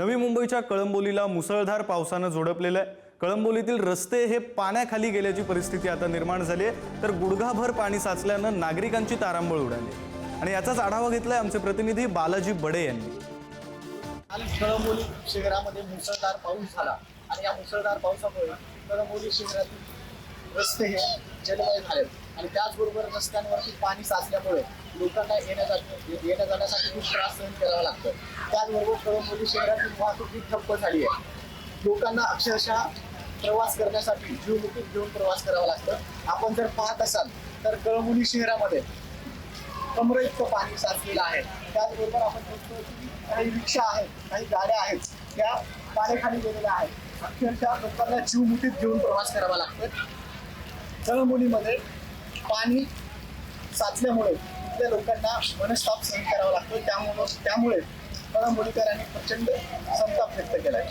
नवी मुंबईच्या कळंबोलीला मुसळधार पावसानं झोडपलेलं आहे. कळंबोलीतील रस्ते हे पाण्याखाली गेल्याची परिस्थिती आता निर्माण झाली आहे. तर गुडघाभर पाणी साचल्यानं नागरिकांची तारांबळ उडाली आणि याचाच आढावा घेतलाय आमचे प्रतिनिधी बालाजी बडे यांनी. काल कळंबोली शहरामध्ये मुसळधार पाऊस झाला. आणि या मुसळधार पावसामुळे कळंबोली शहरातील रस्ते हे जलमय झाले आणि त्याचबरोबर रस्त्यांवरती पाणी साचल्यामुळे लोकांना येण्या जा- येण्या जाण्यासाठी खूप त्रास सहन करावा लागतो. त्याचबरोबर कळंबोली शहरातील वाहतूक ही ठप्प झाली आहे. लोकांना अक्षरशः प्रवास करण्यासाठी जीवमुखीत घेऊन प्रवास करावा लागतो. आपण जर पाहत असाल तर कळंबोली शहरामध्ये कमरे इतकं पाणी साचलेलं आहे. त्याचबरोबर आपण बघतो की काही रिक्षा आहेत काही गाड्या आहेत त्या पाण्याखाली गेलेल्या आहेत. अक्षरशः लोकांना जीवमुठीत घेऊन प्रवास करावा लागतो कळंबोलीमध्ये पाणी साचल्यामुळे तिथल्या लोकांना मनस्ताप सहन करावा लागतो त्यामुळं त्यामुळे कळंबोलीकरांनी प्रचंड संताप व्यक्त केलाय.